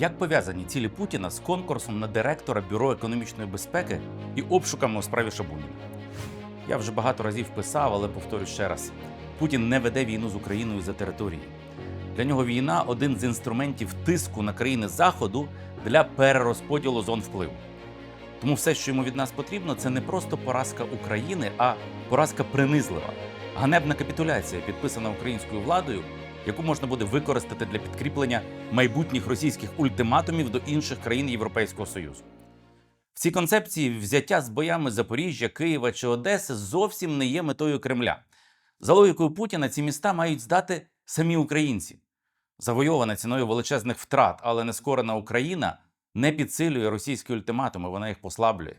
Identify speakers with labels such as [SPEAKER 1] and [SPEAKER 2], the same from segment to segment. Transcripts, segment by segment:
[SPEAKER 1] Як пов'язані цілі Путіна з конкурсом на директора Бюро економічної безпеки і обшуками у справі Шабуніна? Я вже багато разів писав, але повторю ще раз: Путін не веде війну з Україною за території. Для нього війна один з інструментів тиску на країни Заходу для перерозподілу зон впливу. Тому все, що йому від нас потрібно, це не просто поразка України, а поразка принизлива, ганебна капітуляція, підписана українською владою, яку можна буде використати для підкріплення майбутніх російських ультиматумів до інших країн Європейського Союзу. В цій концепції взяття з боями Запоріжжя, Києва чи Одеси зовсім не є метою Кремля. За логікою Путіна, ці міста мають здати самі українці. Завойована ціною величезних втрат, але нескорена Україна не підсилює російські ультиматуми, вона їх послаблює.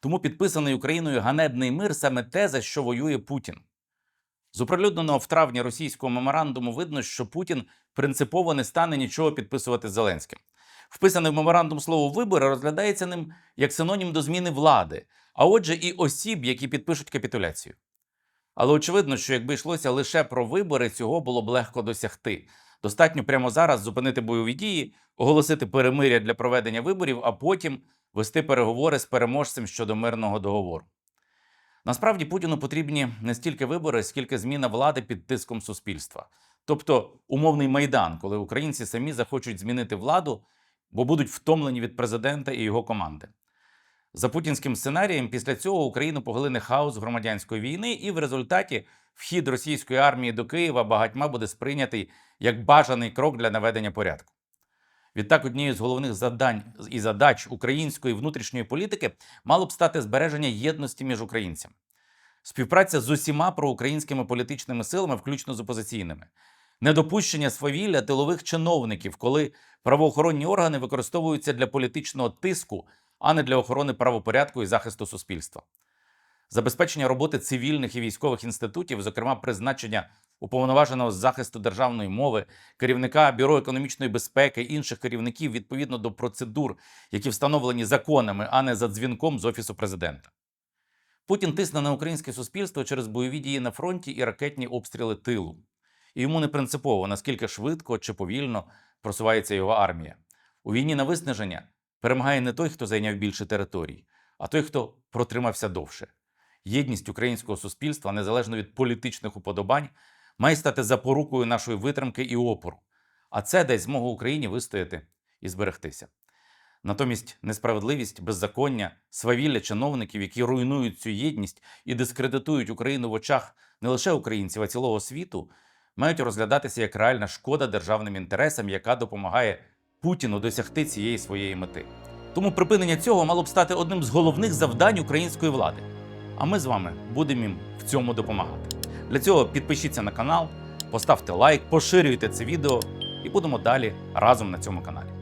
[SPEAKER 1] Тому підписаний Україною ганебний мир саме те, за що воює Путін. З оприлюдненого в травні російського меморандуму видно, що Путін принципово не стане нічого підписувати з Зеленським. Вписане в меморандум слово вибори розглядається ним як синонім до зміни влади, а отже, і осіб, які підпишуть капітуляцію. Але очевидно, що якби йшлося лише про вибори, цього було б легко досягти. Достатньо прямо зараз зупинити бойові дії, оголосити перемиря для проведення виборів, а потім вести переговори з переможцем щодо мирного договору. Насправді Путіну потрібні не стільки вибори, скільки зміна влади під тиском суспільства. Тобто умовний майдан, коли українці самі захочуть змінити владу, бо будуть втомлені від президента і його команди. За путінським сценарієм, після цього Україну поглине хаос громадянської війни, і в результаті вхід російської армії до Києва багатьма буде сприйнятий як бажаний крок для наведення порядку. Відтак, однією з головних завдань і задач української внутрішньої політики мало б стати збереження єдності між українцями, співпраця з усіма проукраїнськими політичними силами, включно з опозиційними, недопущення свавілля тилових чиновників, коли правоохоронні органи використовуються для політичного тиску, а не для охорони правопорядку і захисту суспільства. Забезпечення роботи цивільних і військових інститутів, зокрема призначення уповноваженого з захисту державної мови, керівника бюро економічної безпеки, інших керівників відповідно до процедур, які встановлені законами, а не за дзвінком з офісу президента. Путін тисне на українське суспільство через бойові дії на фронті і ракетні обстріли тилу. І йому не принципово, наскільки швидко чи повільно просувається його армія. У війні на виснаження перемагає не той, хто зайняв більше територій, а той, хто протримався довше. Єдність українського суспільства, незалежно від політичних уподобань, має стати запорукою нашої витримки і опору. А це дасть змогу Україні вистояти і зберегтися. Натомість несправедливість, беззаконня, свавілля чиновників, які руйнують цю єдність і дискредитують Україну в очах не лише українців, а цілого світу, мають розглядатися як реальна шкода державним інтересам, яка допомагає Путіну досягти цієї своєї мети. Тому припинення цього мало б стати одним з головних завдань української влади. А ми з вами будемо їм в цьому допомагати. Для цього підпишіться на канал, поставте лайк, поширюйте це відео і будемо далі разом на цьому каналі.